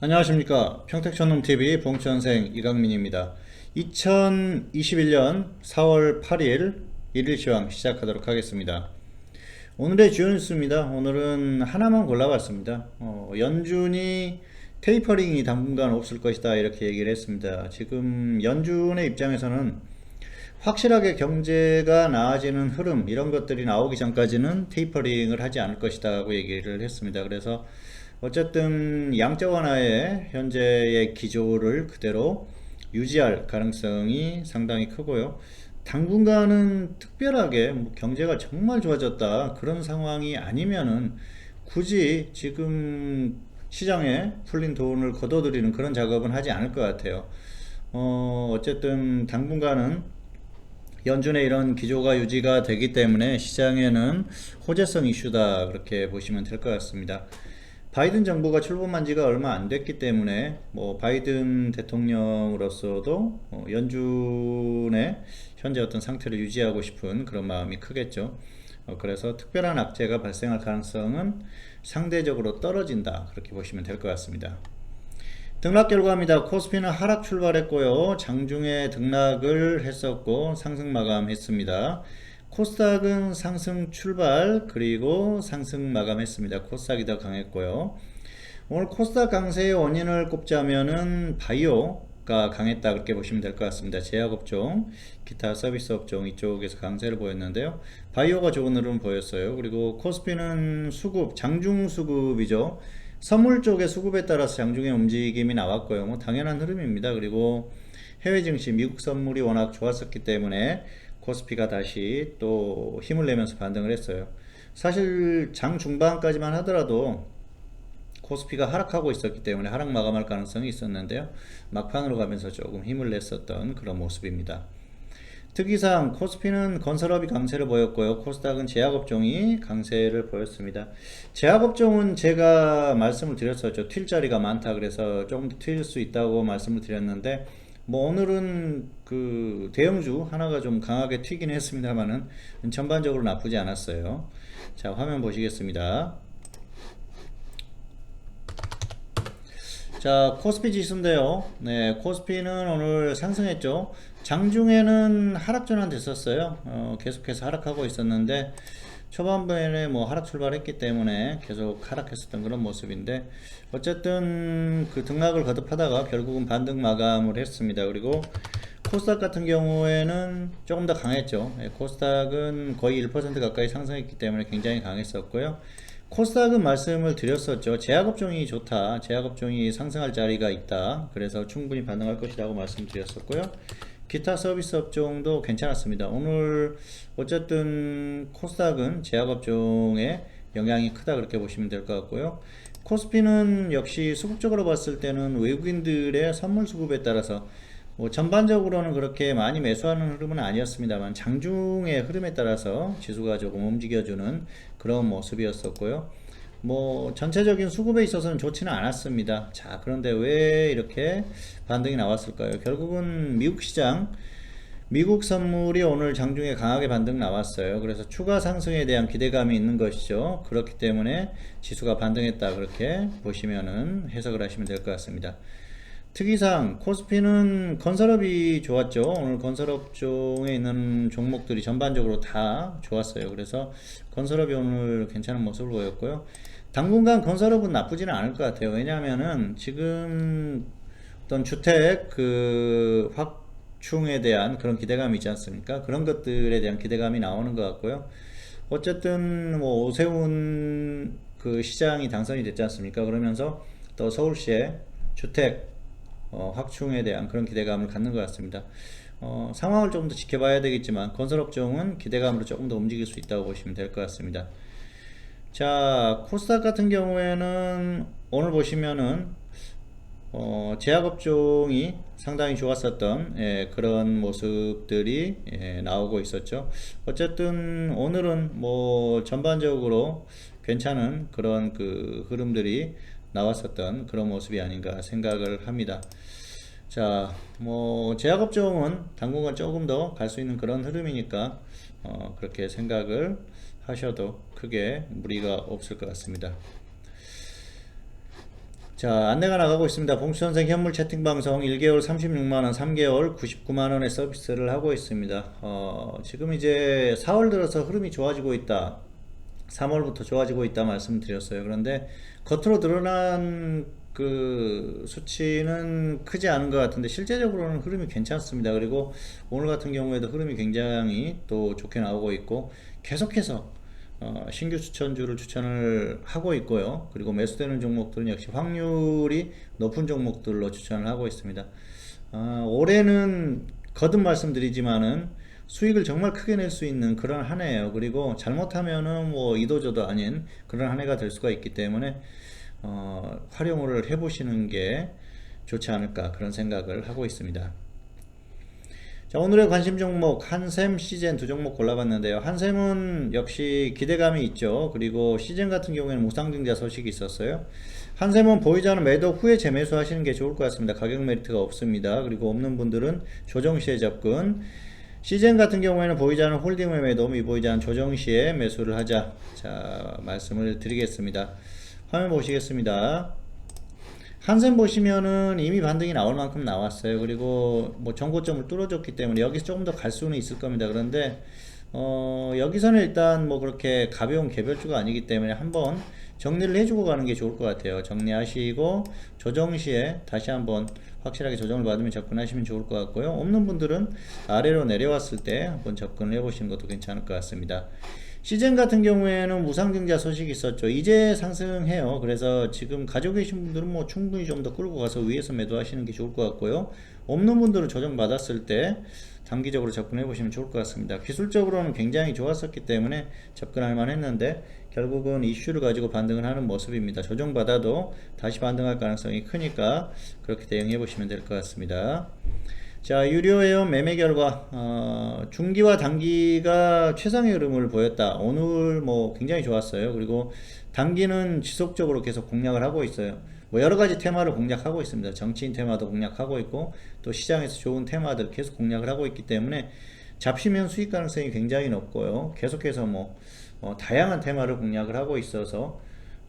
안녕하십니까. 평택천농TV 봉천생 이강민입니다. 2021년 4월 8일 일일 시황 시작하도록 하겠습니다. 오늘의 주요 뉴스입니다. 오늘은 하나만 골라봤습니다. 어, 연준이 테이퍼링이 당분간 없을 것이다 이렇게 얘기를 했습니다. 지금 연준의 입장에서는 확실하게 경제가 나아지는 흐름 이런 것들이 나오기 전까지는 테이퍼링을 하지 않을 것이다 고 얘기를 했습니다. 그래서 어쨌든 양적 완화의 현재의 기조를 그대로 유지할 가능성이 상당히 크고요. 당분간은 특별하게 뭐 경제가 정말 좋아졌다 그런 상황이 아니면은 굳이 지금 시장에 풀린 돈을 걷어들이는 그런 작업은 하지 않을 것 같아요. 어, 어쨌든 당분간은 연준의 이런 기조가 유지가 되기 때문에 시장에는 호재성 이슈다 그렇게 보시면 될 것 같습니다. 바이든 정부가 출범한 지가 얼마 안 됐기 때문에 뭐 바이든 대통령으로서도 어, 연준의 현재 어떤 상태를 유지하고 싶은 그런 마음이 크겠죠. 어, 그래서 특별한 악재가 발생할 가능성은 상대적으로 떨어진다 그렇게 보시면 될 것 같습니다. 등락 결과입니다. 코스피는 하락 출발했고요. 장중에 등락을 했었고 상승 마감했습니다. 코스닥은 상승 출발 그리고 상승 마감했습니다. 코스닥이 더 강했고요. 오늘 코스닥 강세의 원인을 꼽자면은 바이오가 강했다 그렇게 보시면 될 것 같습니다. 제약업종, 기타 서비스 업종 이쪽에서 강세를 보였는데요. 바이오가 좋은 흐름 보였어요. 그리고 코스피는 수급, 장중 수급이죠. 선물 쪽의 수급에 따라서 장중의 움직임이 나왔고요. 뭐 당연한 흐름입니다. 그리고 해외 증시, 미국 선물이 워낙 좋았었기 때문에 코스피가 다시 또 힘을 내면서 반등을 했어요. 사실 장 중반까지만 하더라도 코스피가 하락하고 있었기 때문에 하락 마감할 가능성이 있었는데요. 막판으로 가면서 조금 힘을 냈었던 그런 모습입니다. 특이상 코스피는 건설업이 강세를 보였고요. 코스닥은 제약업종이 강세를 보였습니다. 제약업종은 제가 말씀을 드렸었죠. 튈 자리가 많다 그래서 조금 튈 수 있다고 말씀을 드렸는데 뭐 오늘은 그 대형주 하나가 좀 강하게 튀긴 했습니다만은 전반적으로 나쁘지 않았어요. 자 화면 보시겠습니다. 자 코스피 지수인데요. 네 코스피는 오늘 상승했죠. 장중에는 하락 전환 됐었어요. 어, 계속해서 하락하고 있었는데 초반부에는 뭐 하락 출발했기 때문에 계속 하락했었던 그런 모습인데 어쨌든 그 등락을 거듭하다가 결국은 반등 마감을 했습니다. 그리고 코스닥 같은 경우에는 조금 더 강했죠. 예, 코스닥은 거의 1% 가까이 상승했기 때문에 굉장히 강했었고요. 코스닥은 말씀을 드렸었죠. 제약업종이 좋다. 제약업종이 상승할 자리가 있다. 그래서 충분히 반응할 것이라고 말씀드렸었고요. 기타 서비스 업종도 괜찮았습니다. 오늘 어쨌든 코스닥은 제약 업종에 영향이 크다 그렇게 보시면 될 것 같고요. 코스피는 역시 수급적으로 봤을 때는 외국인들의 선물 수급에 따라서 뭐 전반적으로는 그렇게 많이 매수하는 흐름은 아니었습니다만 장중의 흐름에 따라서 지수가 조금 움직여주는 그런 모습이었었고요. 뭐 전체적인 수급에 있어서는 좋지는 않았습니다. 자 그런데 왜 이렇게 반등이 나왔을까요? 결국은 미국 시장 미국 선물이 오늘 장중에 강하게 반등 나왔어요. 그래서 추가 상승에 대한 기대감이 있는 것이죠. 그렇기 때문에 지수가 반등했다 그렇게 보시면은 해석을 하시면 될 것 같습니다. 특이상 코스피는 건설업이 좋았죠. 오늘 건설업종에 있는 종목들이 전반적으로 다 좋았어요. 그래서 건설업이 오늘 괜찮은 모습을 보였고요. 당분간 건설업은 나쁘지는 않을 것 같아요. 왜냐하면은 지금 어떤 주택 그 확충에 대한 그런 기대감이 있지 않습니까? 그런 것들에 대한 기대감이 나오는 것 같고요. 어쨌든 뭐 오세훈 그 시장이 당선이 됐지 않습니까? 그러면서 또 서울시의 주택 어, 확충에 대한 그런 기대감을 갖는 것 같습니다. 어, 상황을 조금 더 지켜봐야 되겠지만 건설업종은 기대감으로 조금 더 움직일 수 있다고 보시면 될 것 같습니다. 자 코스닥 같은 경우에는 오늘 보시면은 어, 제약업종이 상당히 좋았었던 예, 그런 모습들이 예, 나오고 있었죠. 어쨌든 오늘은 뭐 전반적으로 괜찮은 그런 그 흐름들이 나왔었던 그런 모습이 아닌가 생각을 합니다. 자, 뭐 제약업종은 당분간 조금 더 갈 수 있는 그런 흐름이니까 어, 그렇게 생각을 하셔도 크게 무리가 없을 것 같습니다. 자, 안내가 나가고 있습니다. 봉수 선생 현물 채팅 방송 1개월 36만 원, 3개월 99만 원의 서비스를 하고 있습니다. 어, 지금 이제 4월 들어서 흐름이 좋아지고 있다. 3월부터 좋아지고 있다 말씀드렸어요. 그런데 겉으로 드러난 그 수치는 크지 않은 것 같은데 실제적으로는 흐름이 괜찮습니다. 그리고 오늘 같은 경우에도 흐름이 굉장히 또 좋게 나오고 있고 계속해서 어, 신규 추천주를 추천을 하고 있고요. 그리고 매수되는 종목들은 역시 확률이 높은 종목들로 추천을 하고 있습니다. 아, 올해는 거듭 말씀드리지만은 수익을 정말 크게 낼 수 있는 그런 한 해예요. 그리고 잘못하면은 뭐 이도저도 아닌 그런 한 해가 될 수가 있기 때문에 어, 활용을 해보시는 게 좋지 않을까 그런 생각을 하고 있습니다. 자, 오늘의 관심 종목 한샘, 시젠 두 종목 골라봤는데요. 한샘은 역시 기대감이 있죠. 그리고 시젠 같은 경우에는 무상증자 소식이 있었어요. 한샘은 보이지 않는 매도 후에 재매수 하시는 게 좋을 것 같습니다. 가격 메리트가 없습니다. 그리고 없는 분들은 조정 시에 접근. 시젠 같은 경우에는 보이지 않는 홀딩을 매도, 미보이지 않는 조정 시에 매수를 하자. 자, 말씀을 드리겠습니다. 화면 보시겠습니다. 한샘 보시면은 이미 반등이 나올 만큼 나왔어요. 그리고 뭐 정고점을 뚫어줬기 때문에 여기서 조금 더 갈 수는 있을 겁니다. 그런데 어 여기서는 일단 뭐 그렇게 가벼운 개별주가 아니기 때문에 한번 정리를 해주고 가는 게 좋을 것 같아요. 정리하시고 조정 시에 다시 한번 확실하게 조정을 받으면 접근하시면 좋을 것 같고요. 없는 분들은 아래로 내려왔을 때 한번 접근을 해보시는 것도 괜찮을 것 같습니다. 시즌 같은 경우에는 무상증자 소식이 있었죠. 이제 상승해요. 그래서 지금 가지고 계신 분들은 뭐 충분히 좀 더 끌고 가서 위에서 매도하시는 게 좋을 것 같고요. 없는 분들은 조정 받았을 때 단기적으로 접근해 보시면 좋을 것 같습니다. 기술적으로는 굉장히 좋았었기 때문에 접근할 만 했는데 결국은 이슈를 가지고 반등을 하는 모습입니다. 조정 받아도 다시 반등할 가능성이 크니까 그렇게 대응해 보시면 될 것 같습니다. 자, 유료 회원 매매 결과 어, 중기와 단기가 최상의 흐름을 보였다. 오늘 뭐 굉장히 좋았어요. 그리고 단기는 지속적으로 계속 공략을 하고 있어요. 뭐 여러 가지 테마를 공략하고 있습니다. 정치인 테마도 공략하고 있고 또 시장에서 좋은 테마들 계속 공략을 하고 있기 때문에 잡히면 수익 가능성이 굉장히 높고요. 계속해서 뭐 어, 다양한 테마를 공략을 하고 있어서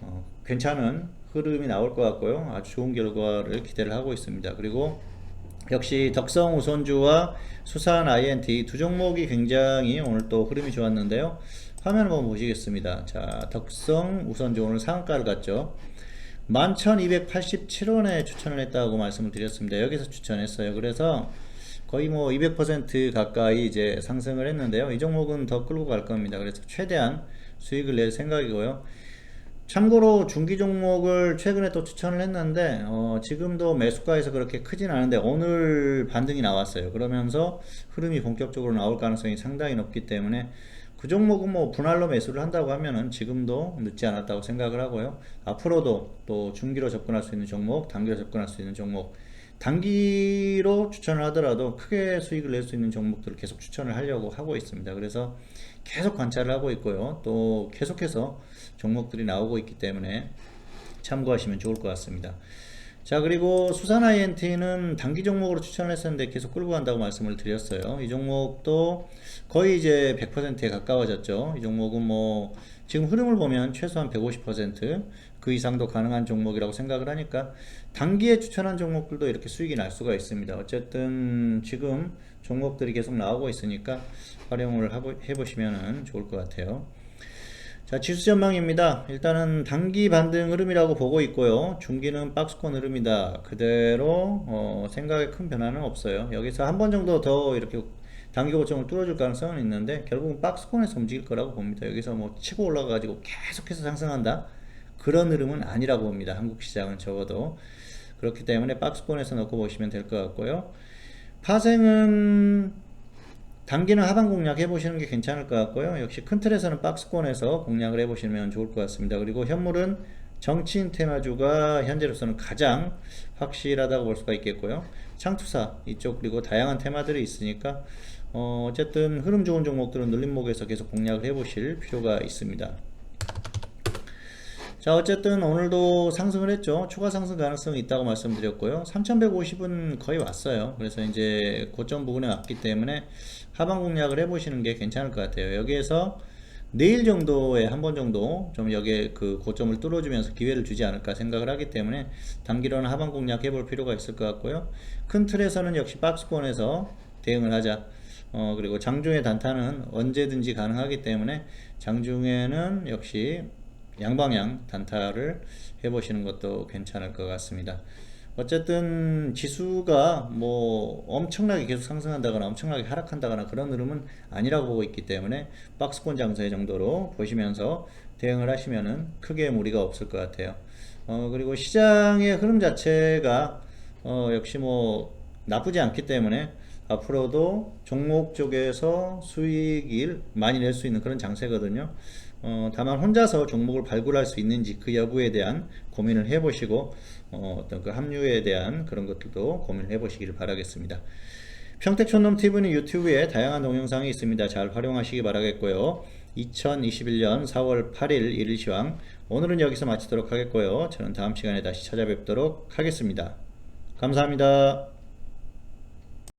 어, 괜찮은 흐름이 나올 것 같고요. 아주 좋은 결과를 기대를 하고 있습니다. 그리고 역시 덕성 우선주와 수산 INT 두 종목이 굉장히 오늘 또 흐름이 좋았는데요. 화면 한번 보시겠습니다. 자, 덕성 우선주 오늘 상한가를 갔죠. 11,287원에 추천을 했다고 말씀을 드렸습니다. 여기서 추천했어요. 그래서 거의 뭐 200% 가까이 이제 상승을 했는데요. 이 종목은 더 끌고 갈 겁니다. 그래서 최대한 수익을 낼 생각이고요. 참고로 중기 종목을 최근에 또 추천을 했는데 어, 지금도 매수가에서 그렇게 크진 않은데 오늘 반등이 나왔어요. 그러면서 흐름이 본격적으로 나올 가능성이 상당히 높기 때문에 그 종목은 뭐 분할로 매수를 한다고 하면은 지금도 늦지 않았다고 생각을 하고요. 앞으로도 또 중기로 접근할 수 있는 종목, 단기로 접근할 수 있는 종목, 단기로 추천을 하더라도 크게 수익을 낼 수 있는 종목들을 계속 추천을 하려고 하고 있습니다. 그래서 계속 관찰을 하고 있고요. 또 계속해서 종목들이 나오고 있기 때문에 참고하시면 좋을 것 같습니다. 자 그리고 수산 INT는 단기 종목으로 추천을 했었는데 계속 끌고 간다고 말씀을 드렸어요. 이 종목도 거의 이제 100%에 가까워졌죠. 이 종목은 뭐 지금 흐름을 보면 최소한 150%그 이상도 가능한 종목이라고 생각을 하니까 단기에 추천한 종목들도 이렇게 수익이 날 수가 있습니다. 어쨌든 지금 종목들이 계속 나오고 있으니까 활용을 해보시면 좋을 것 같아요. 자, 지수 전망입니다. 일단은 단기 반등 흐름이라고 보고 있고요. 중기는 박스권 흐름이다. 그대로 어, 생각에 큰 변화는 없어요. 여기서 한 번 정도 더 이렇게 단기 고점을 뚫어줄 가능성은 있는데 결국은 박스권에서 움직일 거라고 봅니다. 여기서 뭐 치고 올라가가지고 계속해서 상승한다. 그런 흐름은 아니라고 봅니다. 한국 시장은 적어도 그렇기 때문에 박스권에서 넣고 보시면 될 것 같고요. 파생은 단기는 하방 공략 해보시는 게 괜찮을 것 같고요. 역시 큰 틀에서는 박스권에서 공략을 해보시면 좋을 것 같습니다. 그리고 현물은 정치인 테마주가 현재로서는 가장 확실하다고 볼 수가 있겠고요. 창투사 이쪽 그리고 다양한 테마들이 있으니까 어, 어쨌든 흐름 좋은 종목들은 눌림목에서 계속 공략을 해보실 필요가 있습니다. 자 어쨌든 오늘도 상승을 했죠 추가 상승 가능성이 있다고 말씀드렸고요 3150은 거의 왔어요 그래서 이제 고점 부분에 왔기 때문에 하방 공략을 해보시는 게 괜찮을 것 같아요 여기에서 내일 정도에 한 번 정도 좀 여기에 그 고점을 뚫어주면서 기회를 주지 않을까 생각을 하기 때문에 단기로는 하방 공략 해 볼 필요가 있을 것 같고요. 큰 틀에서는 역시 박스권에서 대응을 하자. 어, 그리고 장중의 단타는 언제든지 가능하기 때문에 장중에는 역시 양방향 단타를 해보시는 것도 괜찮을 것 같습니다. 어쨌든 지수가 뭐 엄청나게 계속 상승한다거나 엄청나게 하락한다거나 그런 흐름은 아니라고 보고 있기 때문에 박스권 장세 정도로 보시면서 대응을 하시면은 크게 무리가 없을 것 같아요. 어, 그리고 시장의 흐름 자체가 어, 역시 뭐 나쁘지 않기 때문에 앞으로도 종목 쪽에서 수익을 많이 낼 수 있는 그런 장세거든요. 어, 다만 혼자서 종목을 발굴할 수 있는지 그 여부에 대한 고민을 해보시고 어, 어떤 그 합류에 대한 그런 것들도 고민을 해보시기를 바라겠습니다. 평택촌놈 TV는 유튜브에 다양한 동영상이 있습니다. 잘 활용하시기 바라겠고요. 2021년 4월 8일 일일 시황 오늘은 여기서 마치도록 하겠고요. 저는 다음 시간에 다시 찾아뵙도록 하겠습니다. 감사합니다.